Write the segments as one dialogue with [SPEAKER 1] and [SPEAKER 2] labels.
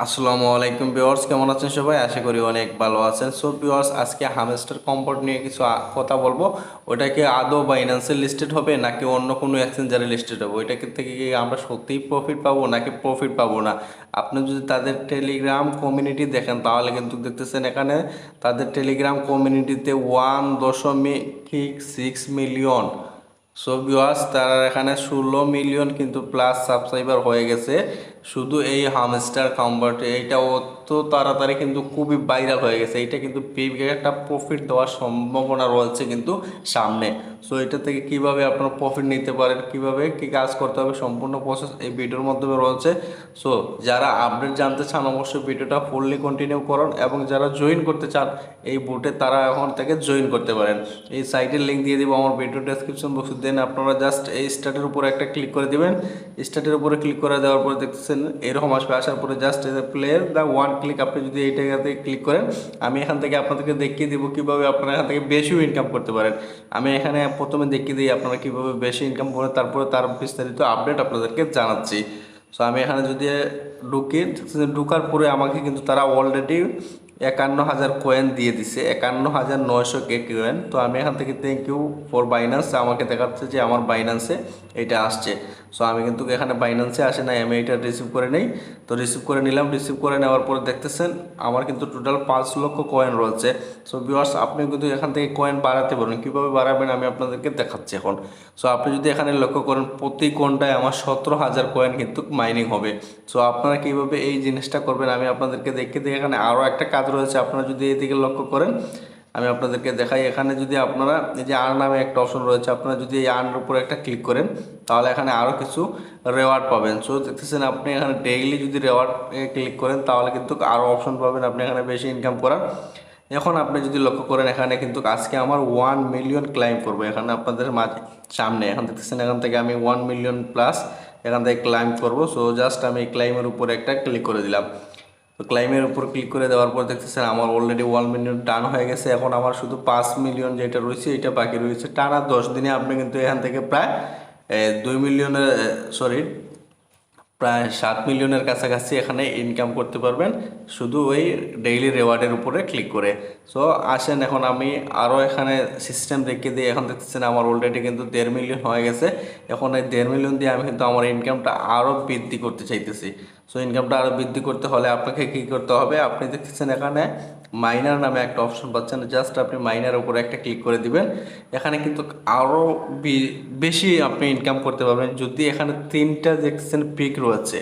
[SPEAKER 1] আসসালামু আলাইকুম ভিউয়ার্স, কেমন আছেন সবাই? আশা করি অনেক ভালো আছেন। সো ভিউয়ার্স, আজকে হামেস্টার কম্পোর্ট নিয়ে কিছু কথা বলব। ওটা কি আদৌ বাইন্যান্সে লিস্টেড হবে, নাকি অন্য কোনো এক্সচেঞ্জারে লিস্টেড হবে? ওইটাকে থেকে কি আমরা সত্যিই প্রফিট পাবো, নাকি প্রফিট পাবো না? আপনি যদি তাদের টেলিগ্রাম কমিউনিটি দেখেন, তাহলে কিন্তু দেখতেছেন এখানে তাদের টেলিগ্রাম কমিউনিটিতে ওয়ান দশমিক সিক্স মিলিয়ন সো ভিউয়ার্স, তারা এখানে ষোলো মিলিয়ন কিন্তু প্লাস সাবস্ক্রাইবার হয়ে গেছে। শুধু এই হামস্টার কম্বার্ট এইটা অত তাড়াতাড়ি কিন্তু খুবই ভাইরাল হয়ে গেছে। এইটা কিন্তু পিভিকে একটা প্রফিট দেওয়ার সম্ভাবনা রয়েছে কিন্তু সামনে। সো এটা থেকে কীভাবে আপনারা প্রফিট নিতে পারেন, কীভাবে কি কাজ করতে হবে সম্পূর্ণ প্রসেস এই ভিডিওর মাধ্যমে রয়েছে। সো যারা আপডেট জানতে চান অবশ্যই ভিডিওটা ফুললি কন্টিনিউ করুন এবং যারা জয়েন করতে চান, এই বুটে তারা এখন থেকে জয়েন করতে পারেন। এই সাইটের লিঙ্ক দিয়ে দিব আমার ভিডিও ডেসক্রিপশন বক্সে দেন আপনারা জাস্ট এই স্টার্টের উপরে একটা ক্লিক করে দিবেন। স্টার্টের উপরে ক্লিক করে দেওয়ার পরে দেখতেছেন এরকম আসবে, আসার পরে just player the one click আপনি যদি এইটাতে ক্লিক করেন, আমি এখান থেকে আপনাদেরকে দেখিয়ে দেবো কীভাবে আপনারা এখান থেকে বেশিও ইনকাম করতে পারেন। আমি এখানে প্রথমে দেখিয়ে দিই আপনারা কীভাবে বেশি ইনকাম করেন, তারপরে তার বিস্তারিত আপডেট আপনাদেরকে জানাচ্ছি। সো আমি এখানে যদি ঢুকি, ঢুকার পরে আমাকে কিন্তু তারা অলরেডি একান্ন হাজার কয়েন দিয়ে দিছে, একান্ন হাজার নয়শো কে কয়েন তো আমি এখান থেকে থ্যাংক ইউ ফর বাইন্যান্স আমাকে দেখাচ্ছে যে আমার বাইন্যান্সে এটা আসছে। সো আমি কিন্তু এখানে বাইন্যান্সে আসে নাই, আমি এটা রিসিভ করে নেই। তো রিসিভ করে নিলাম রিসিভ করে নেওয়ার পরে দেখতেছেন আমার কিন্তু টোটাল পাঁচ লক্ষ কয়েন রয়েছে। সো ভিউয়ার্স আপনি কিন্তু এখান থেকে কয়েন বাড়াতে পারেন কীভাবে বাড়াবেন আমি আপনাদেরকে দেখাচ্ছি এখন। সো আপনি যদি এখানে লক্ষ্য করেন, প্রতি ঘন্টায় আমার সতেরো হাজার কয়েন কিন্তু মাইনিং হবে। সো আপনারা কীভাবে এই জিনিসটা করবেন আমি আপনাদেরকে দেখে দিই এখানে আরও একটা কাজ রয়েছে, আপনারা যদি এদিকে লক্ষ্য করেন, আমি আপনাদেরকে দেখাই। এখানে যদি আপনারা এই যে আর্ন নামে একটা অপশন রয়েছে, আপনারা যদি এই আর্নের উপরে একটা ক্লিক করেন, তাহলে এখানে আরও কিছু রেওয়ার্ড পাবেন। সো দেখতেছেন আপনি এখানে ডেইলি যদি রেওয়ার্ড ক্লিক করেন, তাহলে কিন্তু আরও অপশন পাবেন আপনি এখানে বেশি ইনকাম করার। এখন আপনি যদি লক্ষ্য করেন, এখানে কিন্তু আজকে আমার ওয়ান মিলিয়ন ক্লাইম করব। এখানে আপনাদের মাঝে সামনে, এখন দেখতেছেন এখান থেকে আমি ওয়ান মিলিয়ন প্লাস এখান থেকে ক্লাইম করব। সো জাস্ট আমি ক্লাইমের উপরে একটা ক্লিক করে দিলাম। তো ক্লাইমের উপর ক্লিক করে দেওয়ার পর দেখতেছেন আমার অলরেডি ওয়ান মিলিয়ন টান হয়ে গেছে। এখন আমার শুধু পাঁচ মিলিয়ন যেটা রয়েছে, এটা বাকি রয়েছে। টানা দশ দিনে আপনি কিন্তু এখান থেকে প্রায় দুই মিলিয়নের সরি প্রায় সাত মিলিয়নের কাছাকাছি এখানে ইনকাম করতে পারবেন। শুধু ওই ডেইলি রেওয়ার্ডের উপরে ক্লিক করে। সো আসেন এখন আমি আরও এখানে সিস্টেম দেখে দিই। এখন দেখতেছেন আমার অলরেডি কিন্তু দেড় মিলিয়ন হয়ে গেছে। এখন এই দেড় মিলিয়ন দিয়ে আমি কিন্তু আমার ইনকামটা আরও বৃদ্ধি করতে চাইতেছি। সো ইনকামটা আরও বৃদ্ধি করতে হলে আপনাকে কী করতে হবে? আপনি দেখতেছেন এখানে মাইনার নামে একটা অপশন পাচ্ছেন জাস্ট আপনি মাইনার উপরে একটা ক্লিক করে দিবেন। এখানে কিন্তু আরও বেশি আপনি ইনকাম করতে পারবেন। যদি এখানে তিনটা দেখছেন পিক রয়েছে,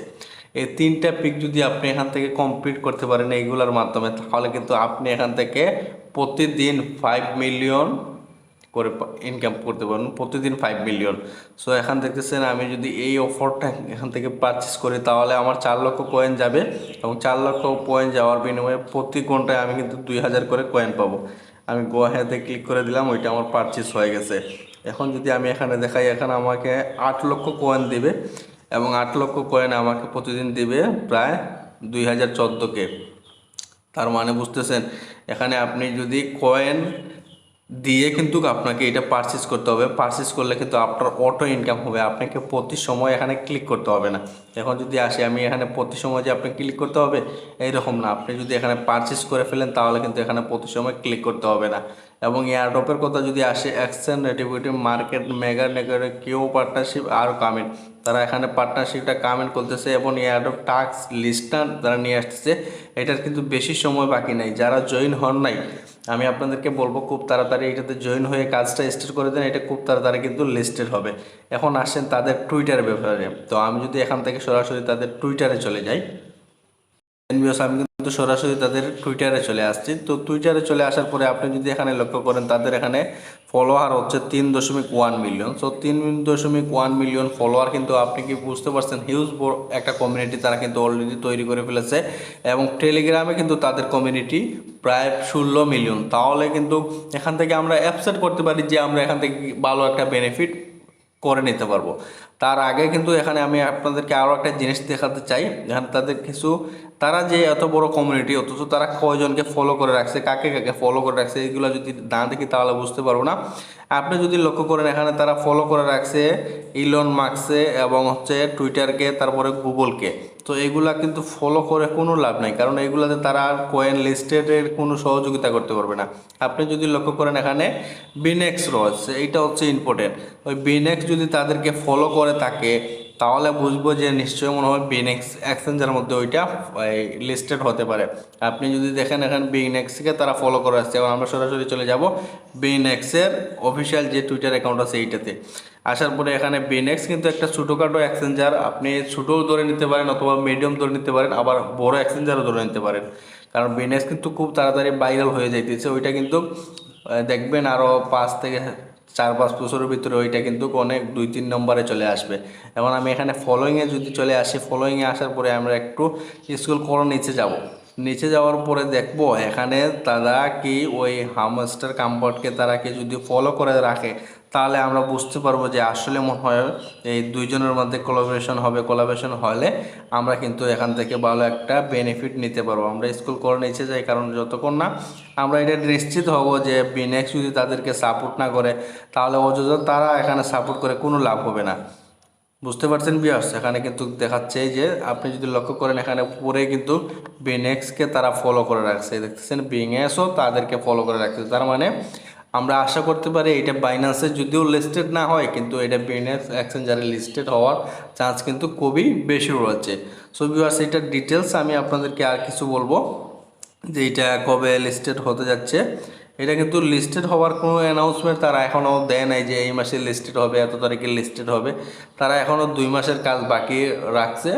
[SPEAKER 1] এই তিনটা পিক যদি আপনি এখান থেকে কমপ্লিট করতে পারেন এইগুলোর মাধ্যমে, তাহলে কিন্তু আপনি এখান থেকে প্রতিদিন ফাইভ মিলিয়ন করে ইনকাম করতে পারবেন প্রতিদিন ফাইভ মিলিয়ন সো এখান দেখতেছেন আমি যদি এই অফারটা এখান থেকে পারচেস করি, তাহলে আমার চার লক্ষ কয়েন যাবে এবং চার লক্ষ কয়েন যাওয়ার বিনিময়ে প্রতি ঘন্টায় আমি কিন্তু দুই হাজার করে কয়েন পাবো। আমি গো হ্যাঁতে ক্লিক করে দিলাম, ওইটা আমার পারচেস হয়ে গেছে। এখন যদি আমি এখানে দেখাই, এখানে আমাকে আট লক্ষ কয়েন দেবে এবং আট লক্ষ কয়েন আমাকে প্রতিদিন দেবে প্রায় দুই হাজার চোদ্দোকে। তার মানে বুঝতেছেন, এখানে আপনি যদি কয়েন দিয়ে কিন্তু আপনাকে এটা পারচেস করতে হবে। পারচেস করলে কিন্তু আপনার অটো ইনকাম হবে। আপনাকে প্রতি সময় এখানে ক্লিক করতে হবে না। এখন যদি আসে, আমি এখানে প্রতি সময় যে আপনাকে ক্লিক করতে হবে, এইরকম না। আপনি যদি এখানে পারচেস করে ফেলেন, তাহলে কিন্তু এখানে প্রতি সময় ক্লিক করতে হবে না। এবং এয়ারড্রপের কথা যদি আসে অ্যাকশন নেটিভিটি মার্কেট মেগা নেগারে কেউ পার্টনারশিপ আর কামেন্ট তারা এখানে পার্টনারশিপটা কামেন্ট করতেছে এবং এয়ারড্রপ টাক্স লিস্টটা তারা নিয়ে আসতেছে। এটার কিন্তু বেশি সময় বাকি নাই। যারা জয়েন হন নাই, আমি আপনাদেরকে বলব খুব তাড়াতাড়ি এটাতে জয়েন হয়ে কাজটা স্টার্ট করে দেন, এটা খুব তাড়াতাড়ি কিন্তু লিস্টেড হবে। এখন আসেন তাদের টুইটারের ব্যাপারে। তো আমি যদি এখান থেকে সরাসরি তাদের টুইটারে চলে যাই। আমি কিন্তু সরাসরি তাদের টুইটারে চলে আসছি। তো টুইটারে চলে আসার পরে আপনি যদি এখানে লক্ষ্য করেন, তাদের এখানে ফলোয়ার হচ্ছে তিন দশমিক ওয়ান মিলিয়ন সো তিন দশমিক ওয়ান মিলিয়ন ফলোয়ার কিন্তু আপনি কি বুঝতে পারছেন? হিউজ একটা কমিউনিটি তারা কিন্তু অলরেডি তৈরি করে ফেলেছে এবং টেলিগ্রামে কিন্তু তাদের কমিউনিটি প্রায় ষোলো মিলিয়ন তাহলে কিন্তু এখান থেকে আমরা অ্যাপসেট করতে পারি যে আমরা এখান থেকে ভালো একটা বেনিফিট করে নিতে পারব। তার আগে কিন্তু এখানে আমি আপনাদেরকে আরও একটা জিনিস দেখাতে চাই। এখানে তাদের কিছু, তারা যে এত বড় কমিউনিটি অথচ তারা কয়জনকে ফলো করে রাখছে, কাকে কাকে ফলো করে রাখছে, এগুলো যদি না দেখি তাহলে বুঝতে পারব না। আপনি যদি লক্ষ্য করেন, এখানে তারা ফলো করে রাখছে ইলন মার্কসে এবং হচ্ছে টুইটারকে তারপরে গুগলকে তো এগুলা কিন্তু ফলো করে কোনো লাভ নাই, কারণ এগুলাতে তারা কয়েন লিস্টেডের কোনো সহযোগিতা করতে পারবে না। আপনি যদি লক্ষ্য করেন, এখানে বিনেক্স রয়েছে, এইটা হচ্ছে ইম্পর্টেন্ট ওই বিনেক্স যদি তাদেরকে ফলো করে থাকে তাহলে বুঝব যে নিশ্চয়ই মনে হয় বিনেক্স এক্সচেঞ্জের মধ্যে ওইটা লিস্টেড হতে পারে। আপনি যদি দেখেন এখানে বিনেক্সকে তারা ফলো করে আসছে এবং আমরা সরাসরি চলে যাব বিনেক্সের অফিসিয়াল যে টুইটার অ্যাকাউন্ট আছে এইটাতে। আসার পরে এখানে বিনেক্স কিন্তু একটা ছোটোখাটো এক্সচেঞ্জার আপনি ছোটোও ধরে নিতে পারেন অথবা মিডিয়াম ধরে নিতে পারেন, আবার বড় এক্সচেঞ্জারও ধরে নিতে পারেন। কারণ বিনেক্স কিন্তু খুব তাড়াতাড়ি ভাইরাল হয়ে যাইতেছে, ওইটা কিন্তু দেখবেন আরও পাঁচ থেকে চার পাঁচ বছরের ভিতরে ওইটা কিন্তু অনেক দুই, তিন নম্বরে চলে আসবে। এবং আমি এখানে ফলোয়িংয়ে যদি চলে আসি ফলোয়িংয়ে আসার পরে আমরা একটু স্কুল করে নিচে যাব। নিচে যাওয়ার পরে দেখব, এখানে তারা কি ওই হামস্টার কাম্পার্টকে তারা কি যদি ফলো করে রাখে, তাহলে আমরা বুঝতে পারব যে আসলে মনে হয় এই দুইজনের মধ্যে কোলাবোরেশন হবে। কোলাবোরেশন হলে আমরা কিন্তু এখান থেকে ভালো একটা বেনিফিট নিতে পারব। আমরা স্কুল করে নিচে যাই কারণ যতক্ষণ না আমরা এটা নিশ্চিত হব যে বিনেক্স যদি তাদেরকে সাপোর্ট না করে, তাহলে অযোধ্যা তারা এখানে সাপোর্ট করে কোনো লাভ হবে না। বুঝতে পারছেন বিয়ার্স এখানে কিন্তু দেখাচ্ছে যে আপনি যদি লক্ষ্য করেন, এখানে পরে কিন্তু বিনেক্সকে তারা ফলো করে রাখছে। দেখতেছেন বিএসও তাদেরকে ফলো করে রাখছে। তার মানে আমরা আশা করতে পারি এটা বাইন্যান্সে যদিও লিস্টেড না হয়, কিন্তু এটা বিএনএস এক্সচেঞ্জারে লিস্টেড হওয়ার চান্স কিন্তু খুবই বেশি রয়েছে। সো বিয়ার্স এটার ডিটেলস আমি আপনাদেরকে আর কিছু বলব যে এটা কবে লিস্টেড হতে যাচ্ছে। এটা কিন্তু লিস্টেড হওয়ার কোনো অ্যানাউন্সমেন্ট তারা এখনও দেয় নাই যে এই মাসে লিস্টেড হবে, এত তারিখে লিস্টেড হবে। তারা এখনও দুই মাসের কাজ বাকি রাখছে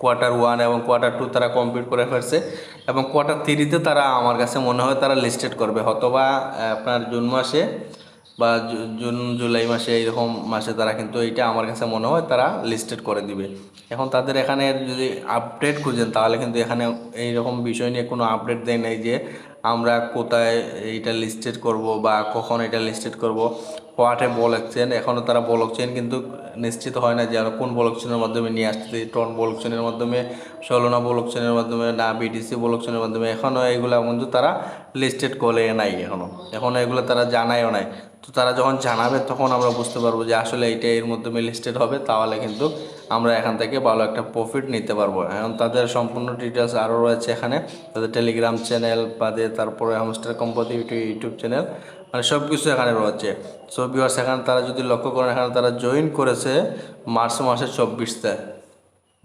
[SPEAKER 1] কোয়ার্টার ওয়ান এবং কোয়ার্টার টু তারা কমপ্লিট করে ফেলছে এবং কোয়ার্টার থ্রিতে তারা আমার কাছে মনে হয় তারা লিস্টেড করবে। হয়তোবা আপনার জুন মাসে বা জুন, জুলাই মাসে এইরকম মাসে তারা কিন্তু এইটা আমার কাছে মনে হয় তারা লিস্টেড করে দিবে। এখন তাদের এখানে যদি আপডেট খুঁজেন তাহলে কিন্তু এখানে এইরকম বিষয় নিয়ে কোনো আপডেট দেয় নাই যে আমরা কোথায় এটা লিস্টেড করব বা কখন এটা লিস্টেড করব হোয়াটে বল চেন এখনও তারা বলক চেন কিন্তু নিশ্চিত হয় না যে আর কোন বলক মাধ্যমে নিয়ে আসতেছি টন বলক চেনের মাধ্যমে সলোনা বলক মাধ্যমে না বিটিসি বলক মাধ্যমে এখনও এগুলো কিন্তু তারা লিস্টেড করে নাই এখনও এখনও এগুলো তারা জানায়ও নাই। তো তারা যখন জানাবে, তখন আমরা বুঝতে পারব যে আসলে এইটা এর মাধ্যমে লিস্টেড হবে, তাহলে কিন্তু আমরা এখান থেকে ভালো একটা প্রফিট নিতে পারব। এখন তাদের সম্পূর্ণ ডিটেলস আরও রয়েছে এখানে। তাদের টেলিগ্রাম চ্যানেল বাদে তারপরে হামস্টার কোম্পানি ইউটিউব চ্যানেল মানে সব কিছু এখানে রয়েছে। সো ভিউয়ার্স এখানে তারা যদি লক্ষ্য করেন, এখানে তারা জয়েন করেছে মার্চ মাসের চব্বিশতে।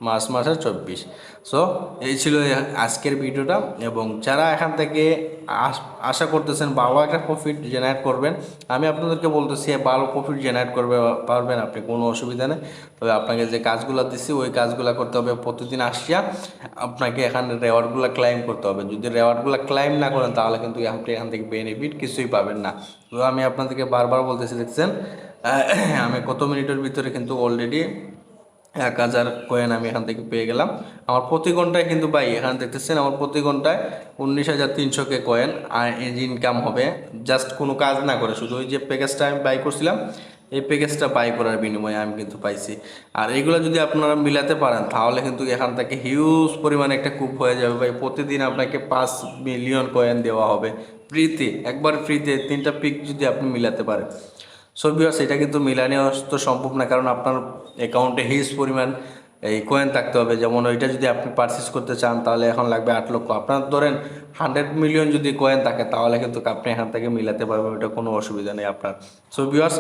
[SPEAKER 1] মার্চ মাসের চব্বিশ। সো এই ছিল আজকের ভিডিওটা এবং যারা এখান থেকে আশা করতেছেন ভালো একটা প্রফিট জেনারেট করবেন, আমি আপনাদেরকে বলতেছি, ভালো প্রফিট জেনারেট করবে, পারবেন আপনি, কোনো অসুবিধা নেই। তবে আপনাকে যে কাজগুলো দিচ্ছি ওই কাজগুলো করতে হবে, প্রতিদিন আসিয়া আপনাকে এখানে রেওয়ার্ডগুলো ক্লাইম করতে হবে। যদি রেওয়ার্ডগুলো ক্লাইম না করেন, তাহলে কিন্তু আপনি এখান থেকে বেনিফিট কিছুই পাবেন না। তো আমি আপনাদেরকে বারবার বলতেছি, দেখছেন? আমি কত মিনিটের ভিতরে কিন্তু অলরেডি এক হাজার কয়েন আমি এখান থেকে পেয়ে গেলাম। আমার প্রতি ঘন্টায় কিন্তু ভাই, এখানে দেখতেছেন আমার প্রতি ঘন্টায় উনিশ হাজার তিনশো কে কয়েন ইনকাম হবে জাস্ট কোনো কাজ না করে, শুধু ওই যে প্যাকেজটা আমি বাই করছিলাম, এই প্যাকেজটা বাই করার বিনিময়ে আমি কিন্তু পাইছি। আর এগুলো যদি আপনারা মিলাতে পারেন, তাহলে কিন্তু এখান থেকে হিউজ পরিমাণে একটা কূপ হয়ে যাবে ভাই। প্রতিদিন আপনাকে পাঁচ মিলিয়ন কয়েন দেওয়া হবে ফ্রিতে একবার ফ্রিতে তিনটা পিক যদি আপনি মিলাতে পারেন। সো ভিউয়ার্স এটা কিন্তু মিলানো তো সম্ভব না কারণ আপনার অ্যাকাউন্টে হিউজ পরিমাণ এই কয়েন থাকতে হবে। যেমন ওইটা যদি আপনি পারচেস করতে চান, তাহলে এখন লাগবে আট লক্ষ। আপনার ধরেন হান্ড্রেড মিলিয়ন যদি কয়েন থাকে, তাহলে কিন্তু আপনি এখান থেকে মিলাতে পারবেন, ওইটা কোনো অসুবিধা নেই আপনার। সো ভিউয়ার্স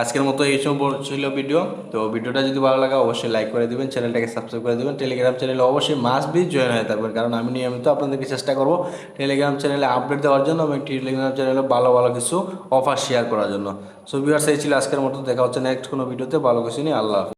[SPEAKER 1] আজকের মতো এই সব ছিল ভিডিও তো ভিডিওটা যদি ভালো লাগে, অবশ্যই লাইক করে দিবেন চ্যানেলটাকে সাবস্ক্রাইব করে দিবেন। টেলিগ্রাম চ্যানেলে অবশ্যই মাস্ট বি জয়েন হয়ে থাকবেন, কারণ আমি নিয়মিত আপনাদেরকে চেষ্টা করব টেলিগ্রাম চ্যানেলে আপডেট দেওয়ার জন্য এবং টেলিগ্রাম চ্যানেলে ভালো ভালো কিছু অফার শেয়ার করার জন্য। সো ভিউয়ার্স এই ছিল আজকের মতো। দেখা হচ্ছে নেক্সট কোনো ভিডিওতে ভালো কিছু নিয়ে আল্লাহ